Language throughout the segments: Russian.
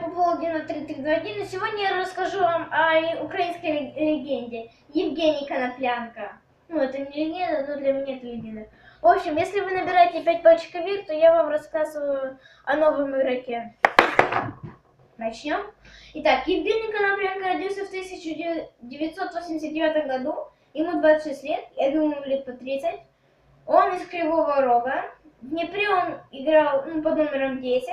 по поводу на 3321. И сегодня я расскажу вам о украинской легенде Евгений Коноплянка. Ну, это не легенда, но для меня это легенда. В общем, если вы набираете 5 пальчиков вверх, то я вам рассказываю о новом игроке. Начнем. Итак, Евгений Коноплянка родился в 1989 году. Ему 26 лет, я думаю, лет по 30. Он из Кривого Рога. В Днепре он играл ну, под номером 10.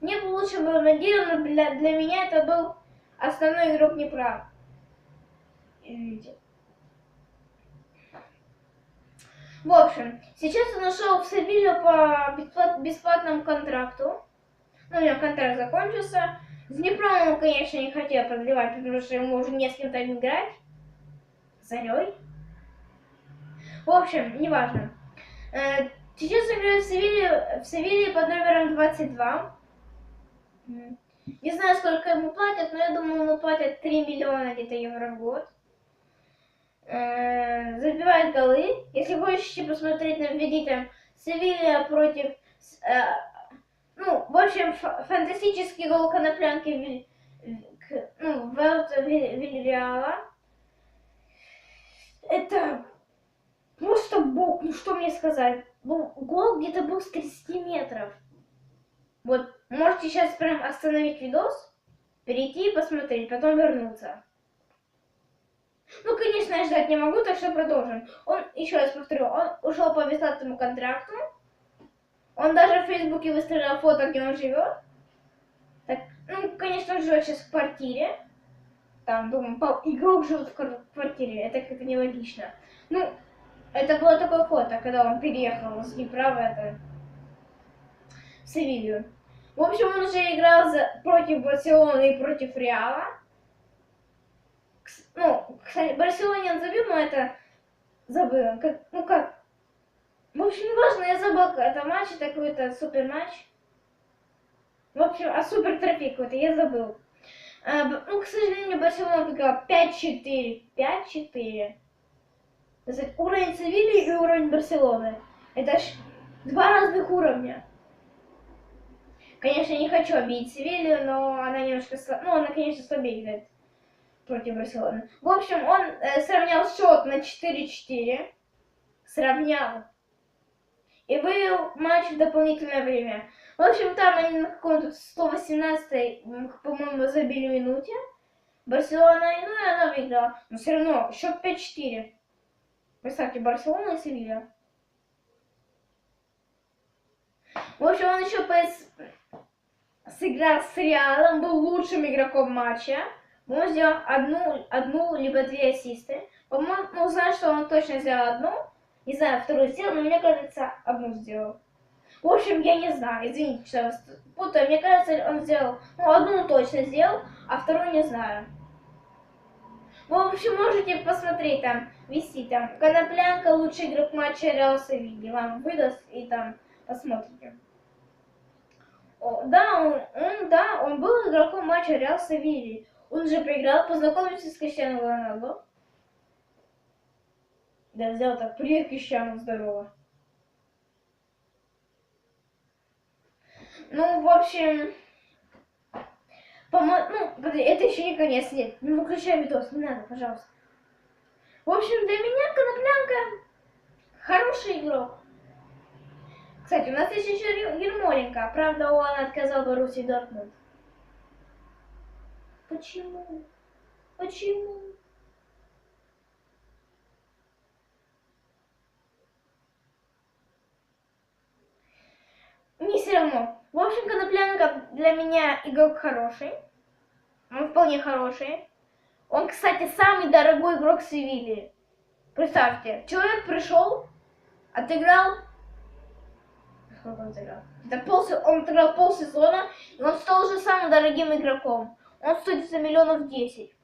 Мне бы лучше было Надира, но для, для меня это был основной игрок Днепра. Извините. В общем, сейчас он ушел в Севилью по бесплат, бесплатному контракту. Ну, у него контракт закончился. С Днепром он, конечно, не хотел продлевать, потому что ему уже не с кем там играть. Зарей. В общем, неважно. Э, сейчас играю в Севилье, в Севилье под номером 22. Не знаю, сколько ему платят, но я думаю, ему платят 3 миллиона где-то евро в год. Э, забивает голы. Если хотите посмотреть, введите Севилья против... Э, ну, в общем, фантастический гол Коноплянки ну, Велта Вильяла. Это просто бог, ну что мне сказать. Гол где-то был с 30 метров. Вот, можете сейчас прям остановить видос, перейти и посмотреть, потом вернуться. Ну, конечно, я ждать не могу, так что продолжим. Он, еще раз повторю, он ушел по бесплатному контракту. Он даже в Фейсбуке выставлял фото, где он живет. Так, ну, конечно, он живет сейчас в квартире. Там, думаю, игрок живет в квартире. Это как-то нелогично. Ну, это было такое фото, когда он переехал с Днепра в это... в Севилью. В общем, он уже играл за... против Барселоны и против Реала. Ну, кстати, Барселоне он забил, но это забыл. Как, ну как? В общем, не важно, я забыл, это матч, это какой-то супер матч. В общем, а супер трофей какой-то, я забыл. А, ну, к сожалению, Барселона выиграла 5-4. 5-4. То есть уровень Севильи и уровень Барселоны. Это ж два разных уровня. Конечно, не хочу обидеть Севилью, но она немножко... Ну, она, конечно, слабее играет против Барселоны. В общем, он э, сравнял счет на 4-4. Сравнял. И вывел матч в дополнительное время. В общем, там они на каком-то 118 по-моему, забили минуте. Барселона, ну и она выиграла. Но все равно, счет 5-4. Представьте, Барселона и Севилья. В общем, он еще пояс... сыграл с Реалом, был лучшим игроком матча. Он сделал одну, одну либо две ассисты. По-моему, ну, знаю, что он точно сделал одну. Не знаю, вторую сделал, но мне кажется, одну сделал. В общем, я не знаю, извините, что я путаю. Мне кажется, он сделал, ну, одну точно сделал, а вторую не знаю. В общем, можете посмотреть там, вести там, Коноплянка, лучший игрок матча Реал Севильи, вам выдаст и там посмотрите. О, да, он, он, да, он был игроком матча Реал Севильи. Он же проиграл, познакомился с Криштиану Роналду. Да, взял так, привет, Криштиану, здорово. Ну, в общем, по-моему, ну, это еще не конец, нет, не выключай видос, не надо, пожалуйста. В общем, для меня Коноплянка хороший игрок. Кстати, у нас есть еще Ермоленко, правда, он отказал Боруссии Дортмунд. Почему? Почему? Не все равно. В общем, Коноплянка для меня игрок хороший. Он вполне хороший. Он, кстати, самый дорогой игрок Севильи. Представьте, человек пришел, отыграл... Сколько он отыграл? Это пол, он отыграл полсезона, и он стал уже самым дорогим игроком. Он стоит за миллионов 10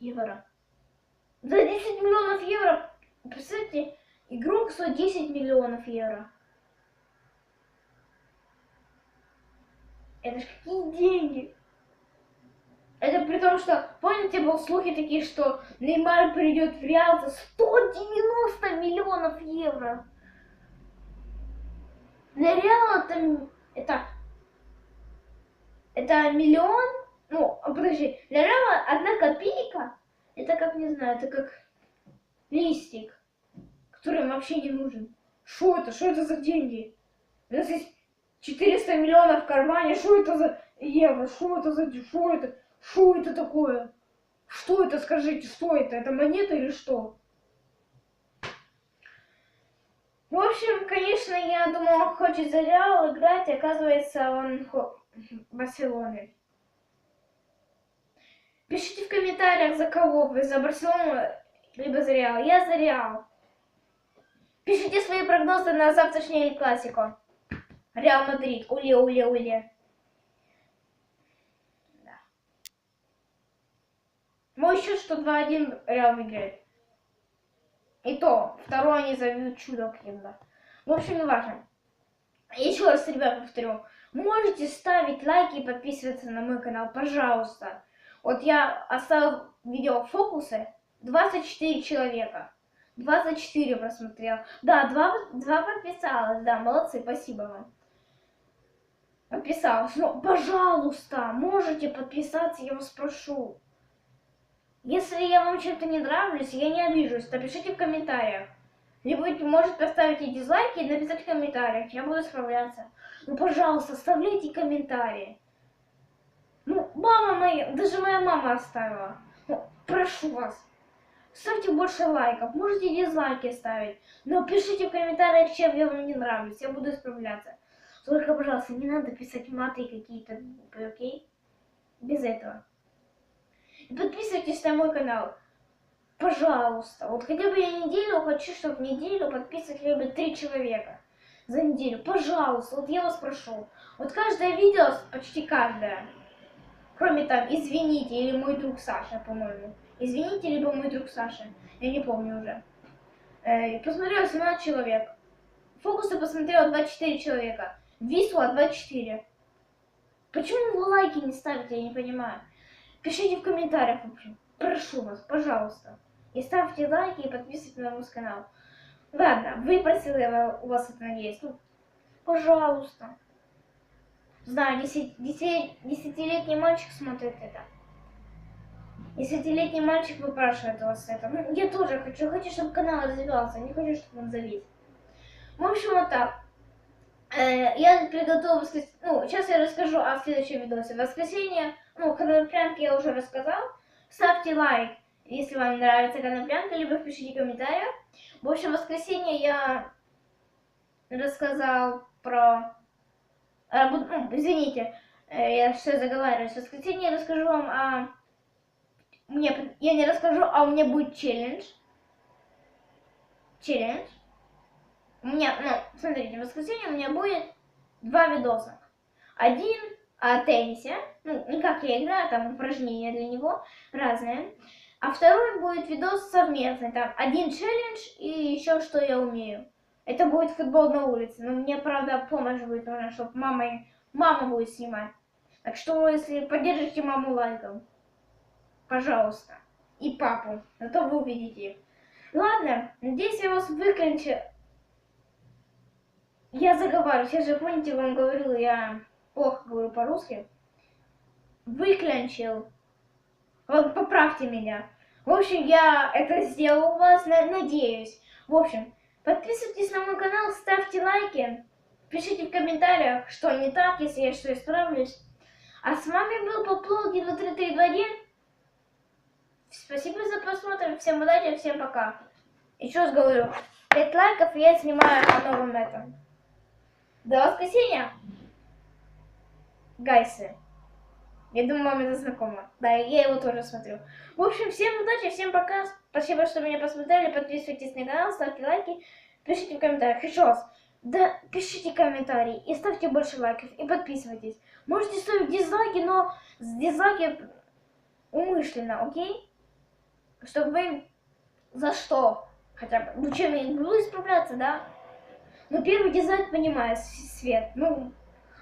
евро. За 10 миллионов евро, представьте, игрок стоит 10 миллионов евро. Это ж какие деньги? Это при том, что, помните, был слухи такие, что Неймар придет в Реал за 190 миллионов евро. Реала это, это, это миллион, ну, подожди, Рэма одна копейка, это как, не знаю, это как листик, который им вообще не нужен. Что это? Что это за деньги? У нас есть 400 миллионов в кармане, что это за евро? Что это за... Что это? Что это такое? Что это, скажите, что это? Это монета или что? В общем, конечно, я думала, он хочет за Реал играть, оказывается, он хо... Барселоны. Пишите в комментариях, за кого вы, за Барселону, либо за Реал. Я за Реал. Пишите свои прогнозы на завтрашний классику. Реал Мадрид. Уле, уле, уле. Да. Мой счет, что 2-1 Реал выиграет. И то, второе они зовут чудо каким-то. В общем, не важно. Еще раз, ребят, повторю. Можете ставить лайки и подписываться на мой канал, пожалуйста. Вот я оставил видео фокусы. 24 человека. 24 просмотрел. Да, 2, 2 подписалось. Да, молодцы, спасибо вам. Подписалась. Ну, пожалуйста, можете подписаться, я вас прошу. Если я вам чем-то не нравлюсь, я не обижусь, напишите в комментариях. Либо можете поставить дизлайки и написать в комментариях, я буду справляться. Ну, пожалуйста, оставляйте комментарии. Ну, мама моя, даже моя мама оставила. Ну, прошу вас, ставьте больше лайков, можете дизлайки ставить. Но пишите в комментариях, чем я вам не нравлюсь, я буду исправляться. Только, пожалуйста, не надо писать маты какие-то, окей? Без этого. Подписывайтесь на мой канал. Пожалуйста. Вот хотя бы я неделю хочу, чтобы в неделю подписывать хотя бы три человека. За неделю. Пожалуйста. Вот я вас прошу. Вот каждое видео, почти каждое. Кроме там, извините, или мой друг Саша, по-моему. Извините, либо мой друг Саша. Я не помню уже. Э, посмотрел 17 человек. Фокусы посмотрел 24 человека. Висла 24. Почему вы лайки не ставите, я не понимаю. Пишите в комментариях, в общем. Прошу вас, пожалуйста. И ставьте лайки и подписывайтесь на мой канал. Ладно, выпросил я у вас это надеюсь. Ну, пожалуйста. Знаю, десятилетний мальчик смотрит это. Десятилетний мальчик выпрашивает у вас это. Ну, я тоже хочу. Хочу, чтобы канал развивался. Не хочу, чтобы он завис. В общем, вот так. Э, я приготовила. Ну, сейчас я расскажу о следующем видосе. Воскресенье, ну, коноплянки я уже рассказал. Ставьте лайк, если вам нравится коноплянка, либо пишите комментарии. В общем, в воскресенье я рассказал про... А, ну, извините, э, я все заговариваюсь. В воскресенье я расскажу вам о... Мне... Я не расскажу, а у меня будет челлендж. Челлендж у меня, ну, смотрите, в воскресенье у меня будет два видоса. Один о теннисе, ну, не как я играю, там упражнения для него разные. А второй будет видос совместный, там один челлендж и еще что я умею. Это будет футбол на улице, но мне, правда, помощь будет нужна, чтобы мама, мама будет снимать. Так что, если поддержите маму лайком, пожалуйста, и папу, а то вы увидите. Ладно, надеюсь, я вас выключу я заговариваюсь, я же, помните, вам говорила, я плохо говорю по-русски. Выключил. Вот поправьте меня. В общем, я это сделал у вас, надеюсь. В общем, подписывайтесь на мой канал, ставьте лайки, пишите в комментариях, что не так, если я что исправлюсь. А с вами был Попло 23321. Спасибо за просмотр, всем удачи, всем пока. Еще раз говорю, 5 лайков, я снимаю о новом этом. До воскресенья! Гайсы. Я думаю, вам это знакомо. Да, я его тоже смотрю. В общем, всем удачи, всем пока. Спасибо, что меня посмотрели. Подписывайтесь на канал, ставьте лайки, пишите в комментариях. Еще раз. Да, пишите комментарии и ставьте больше лайков и подписывайтесь. Можете ставить дизлайки, но с дизлайки умышленно, окей? Чтобы вы за что хотя бы. Ну, чем я буду исправляться, да? Ну, первый дизайн понимаю, свет. Ну,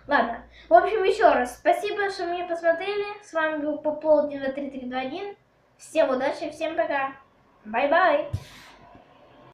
ладно. В общем, еще раз, спасибо, что меня посмотрели. С вами был Попол 93321. Всем удачи, всем пока. Бай-бай.